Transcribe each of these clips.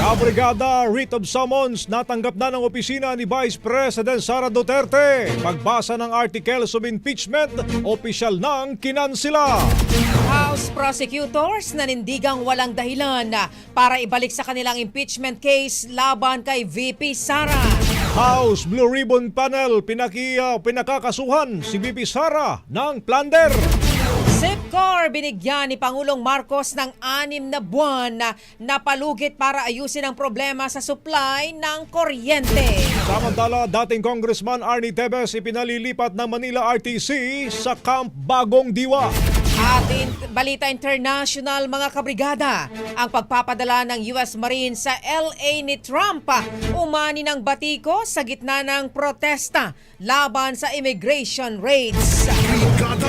Kabrigada Writ of Summons natanggap na ng opisina ni Vice President Sara Duterte. Pagbasa ng articles of impeachment, opisyal nang kinansila. House prosecutors nanindigang walang dahilan para ibalik sa kanilang impeachment case laban kay VP Sara. House Blue Ribbon Panel pinaki, uh, pinakakasuhan si VP Sara ng plunder. SIPCOR binigyan ni Pangulong Marcos ng anim na buwan na napalugit para ayusin ang problema sa supply ng kuryente. Samantala, dating Congressman Arnie Tevez ipinalilipat ng Manila RTC sa Camp Bagong Diwa. Atin balita international mga kabrigada, ang pagpapadala ng US Marines sa LA ni Trump umani ng batiko sa gitna ng protesta laban sa immigration raids.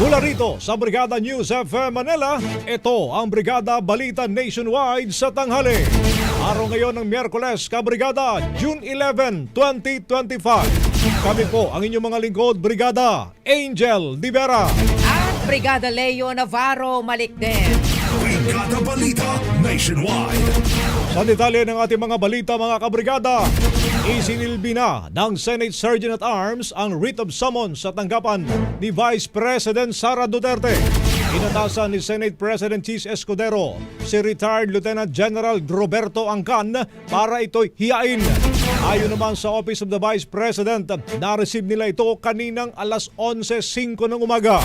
Mula rito sa Brigada News FM Manila, ito ang Brigada Balita Nationwide sa tanghali. Araw ngayon ng Miyerkules, Kabrigada, June 11, 2025. Kami po ang inyong mga lingkod, Brigada Angel Divera. At Brigada Leo Navarro Malikden. Brigada Balita Nationwide. Sa detalye ng ating mga balita mga kabrigada, isinilbi na ng Senate Sergeant at Arms ang writ of summons sa tanggapan ni Vice President Sara Duterte. Inatasan ni Senate President Cheese Escudero si retired Lieutenant General Roberto Angcan para ito'y hiyain. Ayon naman sa Office of the Vice President, na-receive nila ito kaninang alas 11.05 ng umaga.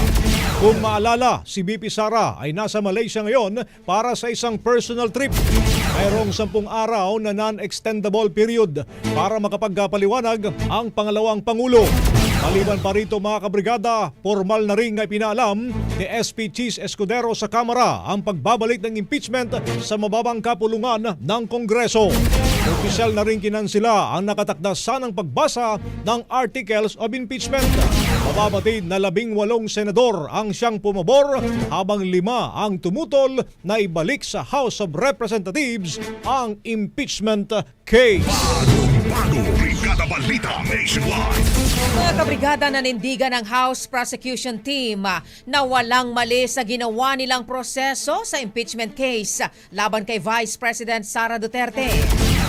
Kung maalala, si BP Sara ay nasa Malaysia ngayon para sa isang personal trip. Mayroong sampung araw na non-extendable period para makapagpaliwanag ang pangalawang Pangulo. Maliban pa rito mga kabrigada, formal na rin ay pinaalam ni SP Cheese Escudero sa Kamara ang pagbabalik ng impeachment sa mababang kapulungan ng Kongreso. Opisyal na rin kinansila ang nakatakda sanang pagbasa ng Articles of Impeachment. Mababatid na labing walong senador ang siyang pumabor habang lima ang tumutol na ibalik sa House of Representatives ang impeachment case. Bago Nationwide. Mga kabrigada nanindigan ng House Prosecution Team ah, na walang mali sa ginawa nilang proseso sa impeachment case laban kay Vice President Sara Duterte.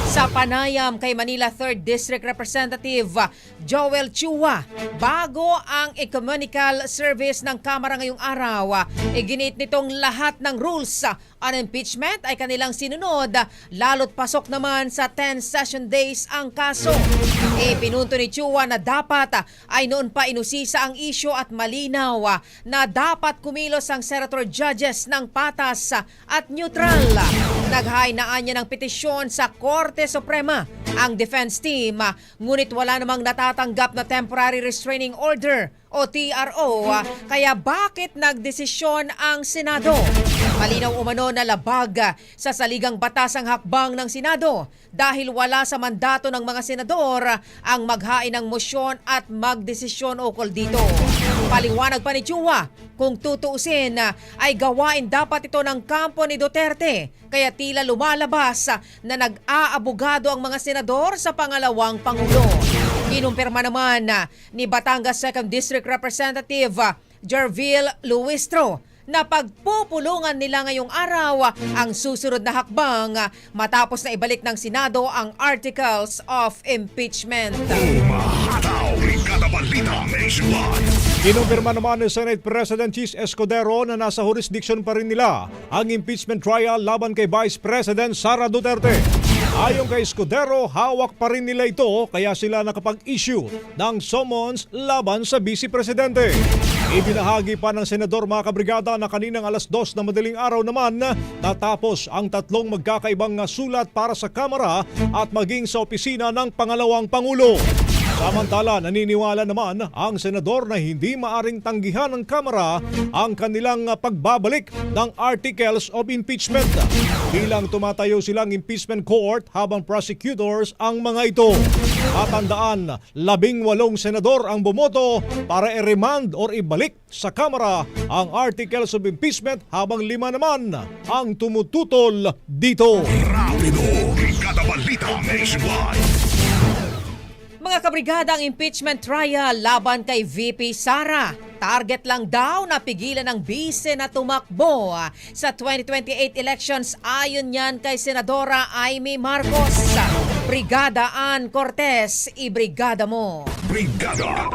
Sa panayam kay Manila 3rd District Representative ah, Joel Chua, bago ang Ecumenical Service ng Kamara ngayong araw, ah, iginit nitong lahat ng rules on impeachment ay kanilang sinunod, lalo't pasok naman sa 10 session days ang kaso. Ipinunto ni Chua na dapat ah, ay noon pa inusisa ang isyo at malinaw ah, na dapat kumilos ang senator judges ng patas ah, at neutral. Naghainaan niya ng petisyon sa Korte Suprema ang defense team ah, ngunit wala namang natatanggap na temporary restraining order o TRO kaya bakit nagdesisyon ang Senado? Malinaw umano na labag sa saligang batas ang hakbang ng Senado dahil wala sa mandato ng mga senador ang maghain ng motion at magdesisyon ukol dito. Paliwanag pa ni Chua, kung tutuusin ay gawain dapat ito ng kampo ni Duterte kaya tila lumalabas na nag-aabogado ang mga senador sa pangalawang Pangulo. Kinumpirma naman ni Batangas 2nd District Representative Jerville Luistro na pagpupulungan nila ngayong araw ang susunod na hakbang matapos na ibalik ng Senado ang Articles of Impeachment. Umahataw. Kinumpirma naman ni Senate President Cheese Escudero na nasa jurisdiction pa rin nila ang impeachment trial laban kay Vice President Sara Duterte. Ayon kay Escudero, hawak pa rin nila ito kaya sila nakapag-issue ng summons laban sa Vice Presidente. Ibinahagi pa ng Senador mga kabrigada na kaninang alas dos na madaling araw naman natapos ang tatlong magkakaibang sulat para sa Kamara at maging sa opisina ng pangalawang Pangulo. Samantala, naniniwala naman ang senador na hindi maaring tanggihan ng Kamara ang kanilang pagbabalik ng Articles of Impeachment. Bilang tumatayo silang impeachment court habang prosecutors ang mga ito. Matandaan, labing walong senador ang bumoto para i-remand or ibalik sa Kamara ang Articles of Impeachment habang lima naman ang tumututol dito. Rapido Brigada Balita Nationwide. Mga kabrigada ang impeachment trial laban kay VP Sara. Target lang daw na pigilan ng bise na tumakbo ah, sa 2028 elections ayon yan kay Senadora Amy Marcos. Brigada Ann Cortez, ibrigada mo. Brigada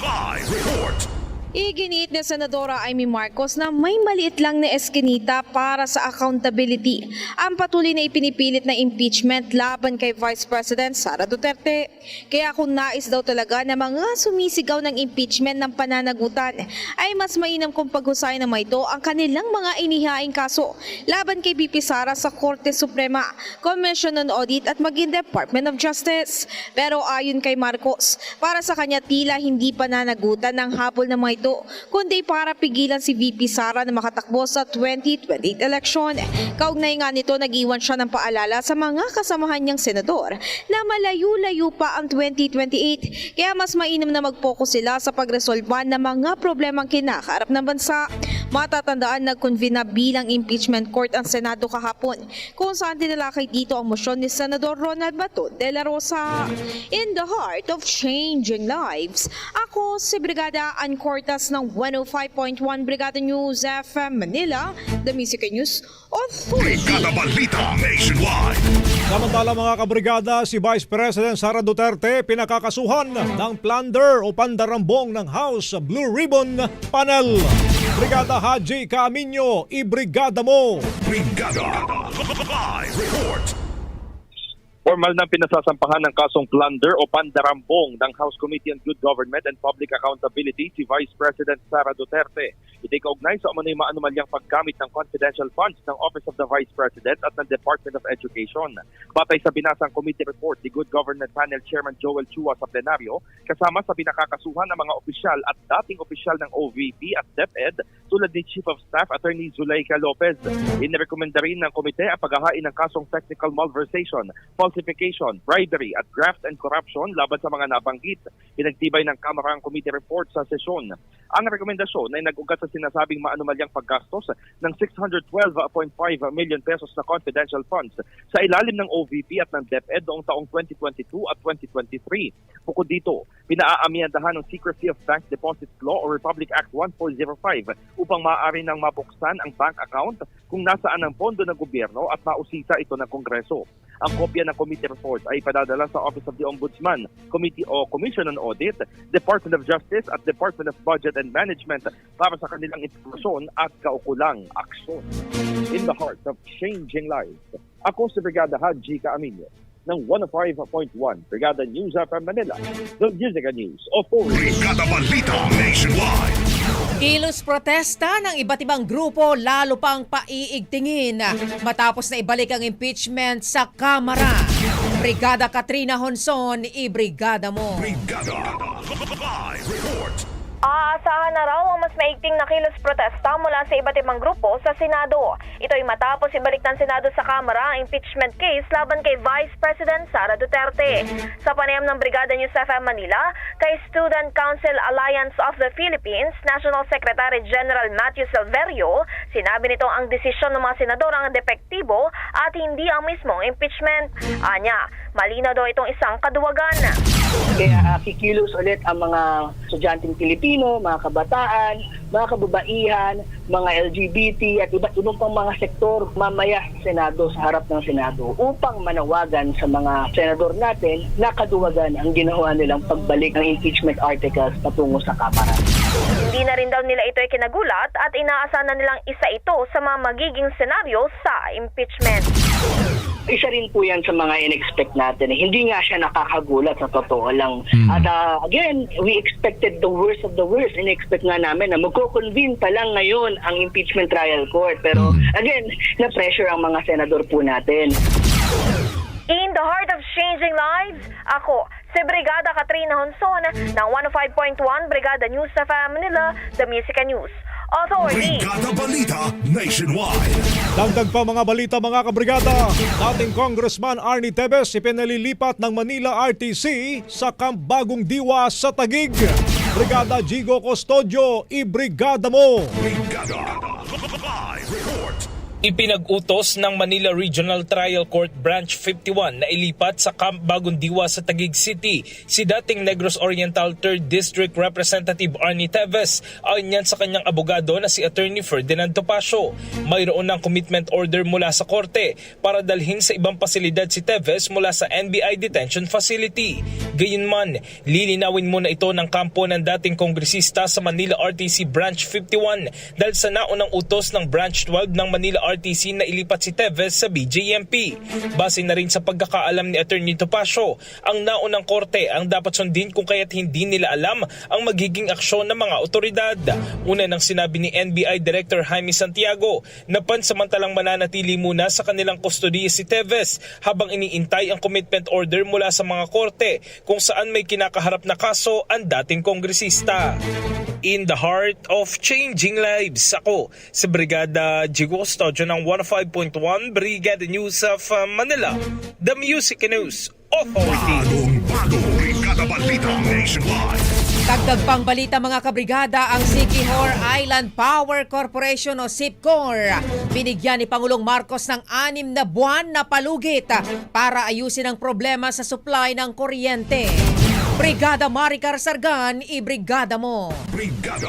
Live Report. Iginit ni Senadora Amy Marcos na may maliit lang na eskinita para sa accountability ang patuloy na ipinipilit na impeachment laban kay Vice President Sara Duterte. Kaya kung nais daw talaga na mga sumisigaw ng impeachment ng pananagutan ay mas mainam kung paghusayan na ito ang kanilang mga inihaing kaso laban kay BP Sara sa Korte Suprema, Commission on Audit at maging Department of Justice. Pero ayon kay Marcos, para sa kanya tila hindi pananagutan ng habol ng mga ito kundi para pigilan si VP Sara na makatakbo sa 2028 election. Kaugnay nga nito, nag-iwan siya ng paalala sa mga kasamahan niyang senador na malayo-layo pa ang 2028 kaya mas mainam na mag-focus sila sa pagresolba ng mga problemang kinakaharap ng bansa. Matatandaan nag-convene na bilang impeachment court ang Senado kahapon kung saan dinalakay dito ang motion ni Senador Ronald Bato de la Rosa. In the heart of changing lives, ako si Brigada Ann Cortas ng 105.1 Brigada News FM Manila, the Music News Authority. Brigada Balita Nationwide. Samantala mga kabrigada, si Vice President Sara Duterte pinakakasuhan ng plunder o pandarambong ng House Blue Ribbon Panel. Brigada Haji Camino, ibrigada mo! Brigada Live Report. Formal na pinasasampahan ng kasong plunder o pandarambong ng House Committee on Good Government and Public Accountability si Vice President Sara Duterte. Ito'y sa umano'y maanumalyang paggamit ng confidential funds ng Office of the Vice President at ng Department of Education. Batay sa binasang committee report ni Good Government Panel Chairman Joel Chua sa plenaryo, kasama sa binakakasuhan ng mga opisyal at dating opisyal ng OVP at DepEd tulad ni Chief of Staff Attorney Zuleika Lopez. Inirekomenda rin ng komite ang paghahain ng kasong technical malversation, falsification, bribery at graft and corruption laban sa mga nabanggit. Pinagtibay ng Kamara ang committee report sa sesyon. Ang rekomendasyon ay nag-ugat sa sinasabing maanumalyang paggastos ng 612.5 million pesos na confidential funds sa ilalim ng OVP at ng DepEd noong taong 2022 at 2023. Bukod dito, pinaaamyandahan ng Secrecy of Bank Deposits Law o Republic Act 1405 upang maaari nang mabuksan ang bank account kung nasaan ang pondo ng gobyerno at mausisa ito ng Kongreso. Ang kopya ng committee report ay padadala sa Office of the Ombudsman, Committee o Commission on Audit, Department of Justice at Department of Budget and Management para sa kanilang informasyon at kaukulang aksyon. In the heart of changing lives, ako si Brigada Haji Kaaminyo ng 105.1 Brigada News FM Manila, the Music and News Authority. Brigada Balita Nationwide. Kilos protesta ng iba't ibang grupo lalo pang paiigtingin matapos na ibalik ang impeachment sa Kamara. Brigada Katrina Honson, i-brigada mo. Brigada. Live report. Aasahan na raw ang mas maigting na kilos protesta mula sa iba't ibang grupo sa Senado. Ito ay matapos ibalik ng Senado sa Kamara ang impeachment case laban kay Vice President Sara Duterte. Sa panayam ng Brigada News FM Manila, kay Student Council Alliance of the Philippines, National Secretary General Matthew Silverio, sinabi nito ang desisyon ng mga senador ang depektibo at hindi ang mismong impeachment. Anya, malinaw daw itong isang kaduwagan. Kaya uh, kikilos ulit ang mga estudyanteng Pilipino, mga kabataan, mga kababaihan, mga LGBT at iba't ibang pang mga sektor mamaya Senado, sa harap ng Senado upang manawagan sa mga senador natin na kaduwagan ang ginawa nilang pagbalik ng impeachment articles patungo sa Kamara. Hindi na rin daw nila ito ay kinagulat at inaasahan na nilang isa ito sa mga magiging senaryo sa impeachment. Isa rin po yan sa mga in-expect natin. Hindi nga siya nakakagulat sa totoo lang. At uh, again, we expected the worst of the worst. In-expect nga namin na magko-convene pa lang ngayon ang impeachment trial court. Pero again, na-pressure ang mga senador po natin. In the heart of changing lives, ako, si Brigada Katrina Honson ng 105.1 Brigada News sa Manila, The Music and News Authority. Brigada Balita Nationwide. Dagdag pa mga balita mga kabrigada, dating Congressman Arnie Tevez ipinalilipat ng Manila RTC sa Camp Bagong Diwa sa Tagig. Brigada Jigo Custodio, i-brigada mo! Brigada. Ipinag-utos ng Manila Regional Trial Court Branch 51 na ilipat sa Camp Bagong Diwa sa Taguig City si dating Negros Oriental 3rd District Representative Arnie Teves ayon yan sa kanyang abogado na si Attorney Ferdinand Topacio. Mayroon ng commitment order mula sa korte para dalhin sa ibang pasilidad si Teves mula sa NBI Detention Facility. Gayunman, lilinawin muna ito ng kampo ng dating kongresista sa Manila RTC Branch 51 dahil sa naunang utos ng Branch 12 ng Manila RTC na ilipat si Teves sa BJMP. Base na rin sa pagkakaalam ni Attorney Topacio, ang naunang korte ang dapat sundin kung kaya't hindi nila alam ang magiging aksyon ng mga otoridad. Una nang sinabi ni NBI Director Jaime Santiago na pansamantalang mananatili muna sa kanilang kustodiya si Teves habang iniintay ang commitment order mula sa mga korte kung saan may kinakaharap na kaso ang dating kongresista. In the heart of changing lives, ako sa Brigada Jigo ng 105.1 Brigada News of uh, Manila, The Music News Authority. Bagong bago. Brigada Balita Nationwide. Dagdag pang balita mga kabrigada, ang Siquijor Island Power Corporation o SIPCOR binigyan ni Pangulong Marcos ng anim na buwan na palugit para ayusin ang problema sa supply ng kuryente. Brigada Maricar Sargan, i-brigada mo. Brigada.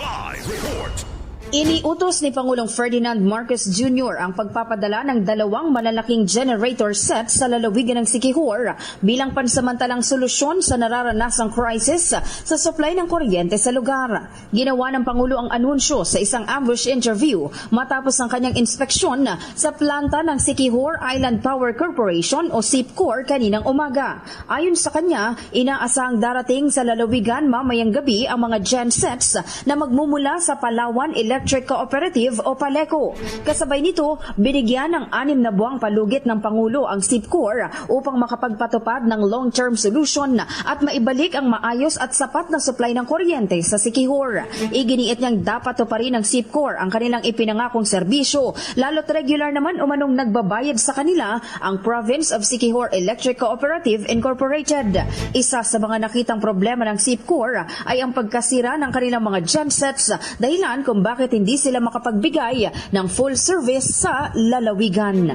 Live report. Iniutos ni Pangulong Ferdinand Marcos Jr. ang pagpapadala ng dalawang malalaking generator set sa lalawigan ng Sikihor bilang pansamantalang solusyon sa nararanasang crisis sa supply ng kuryente sa lugar. Ginawa ng Pangulo ang anunsyo sa isang ambush interview matapos ang kanyang inspeksyon sa planta ng Sikihor Island Power Corporation o SIPCOR kaninang umaga. Ayon sa kanya, inaasahang darating sa lalawigan mamayang gabi ang mga gensets na magmumula sa Palawan Electric Cooperative o PALECO. Kasabay nito, binigyan ng anim na buwang palugit ng Pangulo ang SIPCOR upang makapagpatupad ng long-term solution at maibalik ang maayos at sapat na supply ng kuryente sa Sikihor. Iginiit niyang dapat tuparin ng SIPCOR ang kanilang ipinangakong serbisyo, lalo't regular naman umanong nagbabayad sa kanila ang Province of Sikihor Electric Cooperative Incorporated. Isa sa mga nakitang problema ng SIPCOR ay ang pagkasira ng kanilang mga gensets dahilan kung bakit hindi sila makapagbigay ng full service sa lalawigan.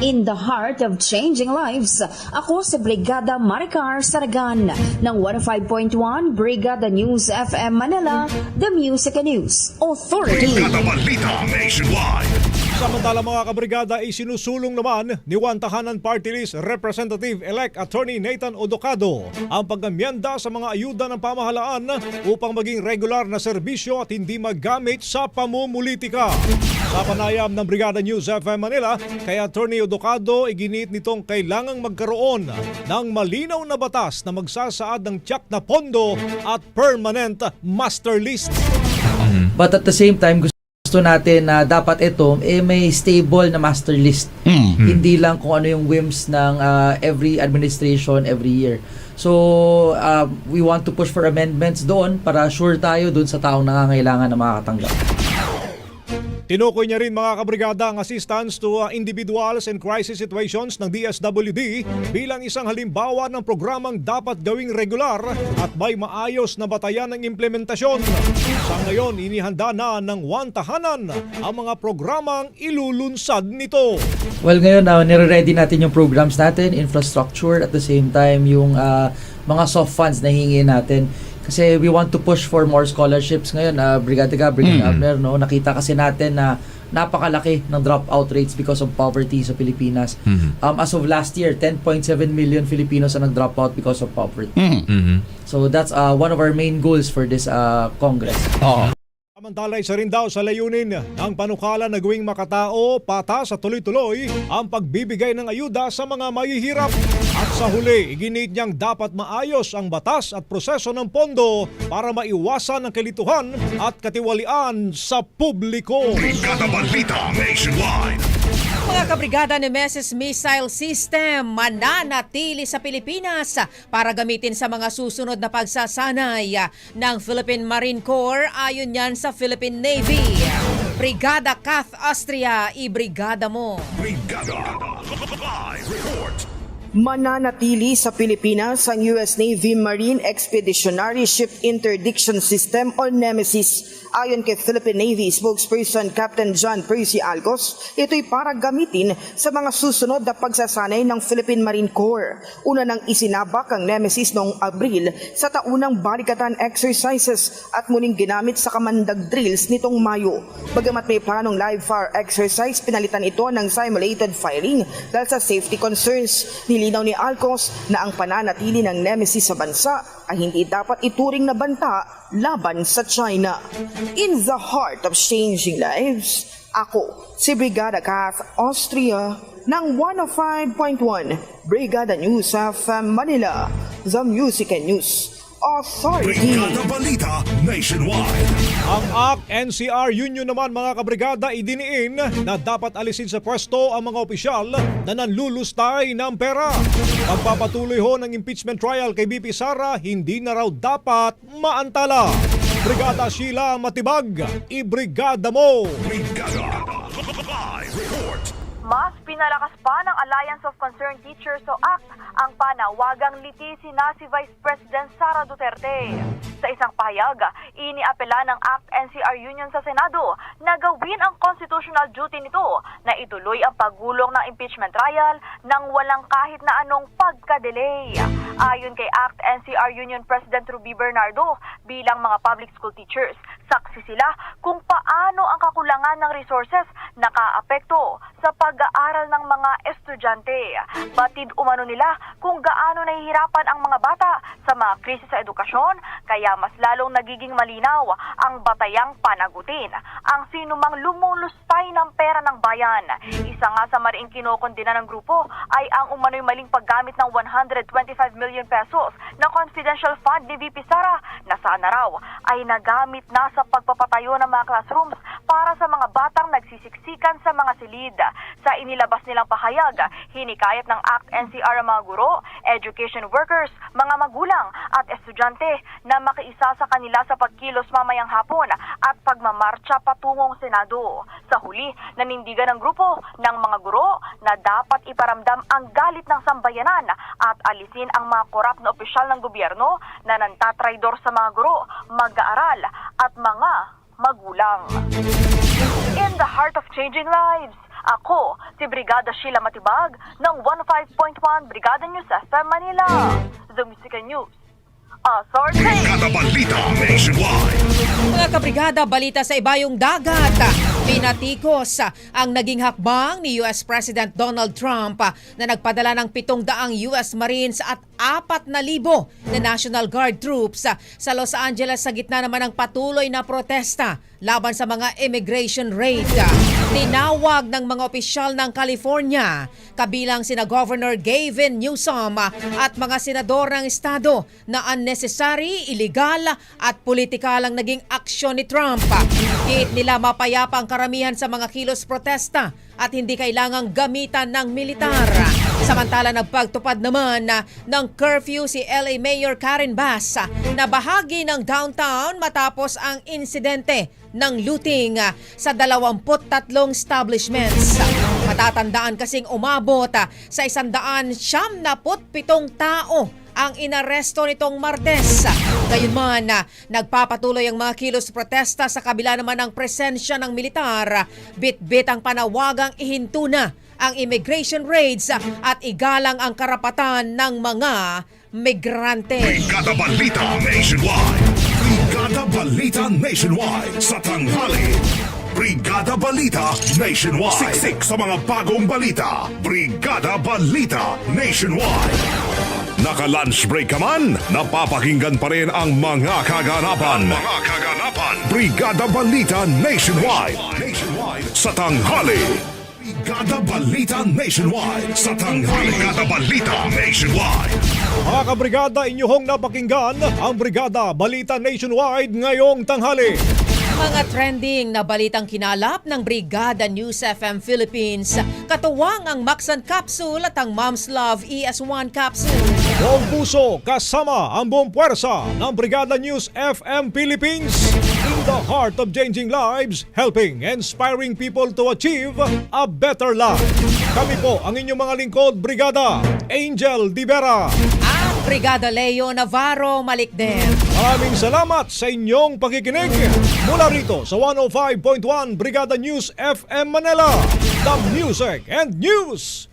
In the heart of changing lives, ako si Brigada Maricar Saragan ng 105.1 Brigada News FM Manila, The Music and News Authority. Brigada Balita Nationwide. Samantala mga kabrigada ay sinusulong naman ni One Tahanan Party List Representative-elect Attorney Nathan Odocado ang pag-amyenda sa mga ayuda ng pamahalaan upang maging regular na serbisyo at hindi magamit sa pamumulitika. Sa panayam ng Brigada News FM Manila, kay Attorney Odocado iginit nitong kailangang magkaroon ng malinaw na batas na magsasaad ng tiyak na pondo at permanent master list. But at the same time, gusto natin na dapat ito eh may stable na master list. Hindi lang kung ano yung whims ng uh, every administration every year. So, uh, we want to push for amendments doon para sure tayo doon sa taong nangangailangan na makakatanggap. Tinukoy niya rin mga kabrigada ang assistance to uh, individuals in crisis situations ng DSWD bilang isang halimbawa ng programang dapat gawing regular at may maayos na batayan ng implementasyon. Sa ngayon, inihanda na ng one tahanan ang mga programang ilulunsad nito. Well, ngayon, uh, nire-ready natin yung programs natin, infrastructure, at the same time, yung uh, mga soft funds na hingin natin. Kasi we want to push for more scholarships ngayon, uh, Brigada ka, Brigada Abner, no? Nakita kasi natin na napakalaki ng dropout rates because of poverty sa Pilipinas. Um, as of last year, 10.7 million Filipinos ang nag-drop out because of poverty. So that's uh, one of our main goals for this uh, Congress. Samantala isa rin daw sa layunin ng panukala na gawing makatao, patas at tuloy-tuloy ang pagbibigay ng ayuda sa mga mahihirap. At sa huli, iginit niyang dapat maayos ang batas at proseso ng pondo para maiwasan ang kalituhan at katiwalian sa publiko. Brigada Balita Nationwide. Mga kabrigada ni Meses Missile System mananatili sa Pilipinas para gamitin sa mga susunod na pagsasanay ng Philippine Marine Corps ayon yan sa Philippine Navy. Brigada Kath Austria, i-brigada mo. Brigada. Live report. Mananatili sa Pilipinas ang US Navy Marine Expeditionary Ship Interdiction System o NEMESIS. Ayon kay Philippine Navy spokesperson Captain John Percy Alcos, ito'y para gamitin sa mga susunod na pagsasanay ng Philippine Marine Corps. Una nang isinabak ang NEMESIS noong Abril sa taunang balikatan exercises at muling ginamit sa kamandag drills nitong Mayo. Bagamat may planong live fire exercise, pinalitan ito ng simulated firing dahil sa safety concerns. Nilinaw ni Alcos na ang pananatili ng Nemesis sa bansa ay hindi dapat ituring na banta laban sa China. In the heart of changing lives, ako si Brigada Kath Austria ng 105.1 Brigada News of Manila, The Music and News Authority. Brigada Balita Nationwide. Ang ACT NCR Union naman mga kabrigada idiniin na dapat alisin sa pwesto ang mga opisyal na nanlulustay ng pera. Pagpapatuloy ho ng impeachment trial kay BP Sara, hindi na raw dapat maantala. Brigada Sheila Matibag, ibrigada mo! Brigada. Live report. Mas pinalakas pa ng Alliance of Concerned Teachers o ACT ang panawagang litisi na si Vice President Sara Duterte. Sa isang pahayag, iniapela ng ACT NCR Union sa Senado na gawin ang constitutional duty nito na ituloy ang pagulong ng impeachment trial nang walang kahit na anong pagka-delay. Ayon kay ACT NCR Union President Ruby Bernardo, bilang mga public school teachers, saksi sila kung paano ang kakulangan ng resources nakaapekto sa pag-aaral ng mga estudyante. Batid umano nila kung gaano nahihirapan ang mga bata sa mga krisis sa edukasyon, kaya mas lalong nagiging malinaw ang batayang panagutin ang sinumang lumulustay ng pera ng bayan. Isa nga sa mariing kinokondena ng grupo ay ang umano'y maling paggamit ng 125 million pesos na confidential fund ni VP Sara na sana raw ay nagamit na sa pagpapatayo ng mga classrooms para sa mga batang nagsisiksikan sa mga silid. Sa inilabas nilang pahayag, hinikayat ng ACT NCR ang mga guro, education workers, mga magulang at estudyante na makiisa sa kanila sa pagkilos mamayang hapon at pagmamarcha patungong Senado. Sa huli, nanindigan ng grupo ng mga guro na dapat iparamdam ang galit ng sambayanan at alisin ang mga korap na opisyal ng gobyerno na nantatraidor sa mga guro, mag-aaral at mga magulang. In the heart of changing lives, ako si Brigada Sheila Matibag ng 15.1 Brigada News FM Manila. The Music News. Authority. Brigada Balita Nationwide. Mga kabrigada, balita sa ibayong dagat. Pinatikos ang naging hakbang ni US President Donald Trump na nagpadala ng 700 US Marines at 4,000 na National Guard troops sa Los Angeles sa gitna naman ng patuloy na protesta laban sa mga immigration raid. Tinawag ng mga opisyal ng California, kabilang sina Governor Gavin Newsom at mga senador ng estado na unnecessary, illegal at politikal ang naging aksyon ni Trump. Kiit nila mapayapa ang karamihan sa mga kilos protesta at hindi kailangang gamitan ng militar. Samantala nagpagtupad naman na ng curfew si LA Mayor Karen Bass na bahagi ng downtown matapos ang insidente ng looting ah, sa 23 establishments. Matatandaan kasing umabot ah, sa 177 tao ang inaresto nitong Martes. Gayunman, nagpapatuloy ang mga kilos protesta sa kabila naman ng presensya ng militar. Bit-bit ang panawagang ihinto na ang immigration raids at igalang ang karapatan ng mga migrante. Brigada Balita Nationwide. Brigada Balita Nationwide. Sa tanghali. Brigada Balita Nationwide. Siksik sa mga bagong balita. Brigada Balita Nationwide. Naka-lunch break ka man, napapakinggan pa rin ang mga kaganapan. Mga kaganapan. Brigada Balita Nationwide. Nationwide. Sa tanghali. Brigada Balita Nationwide. Sa tanghali. Brigada Balita Nationwide. Mga kabrigada, inyong napakinggan ang Brigada Balita Nationwide ngayong tanghali. Mga trending na balitang kinalap ng Brigada News FM Philippines. Katuwang ang Maxan Capsule at ang Mom's Love ES1 Capsule. Buong puso kasama ang buong puwersa ng Brigada News FM Philippines in the heart of changing lives, helping, inspiring people to achieve a better life. Kami po ang inyong mga lingkod, Brigada Angel Divera. At Brigada Leo Navarro Malikden. Maraming salamat sa inyong pakikinig mula rito sa 105.1 Brigada News FM Manila, the Music and News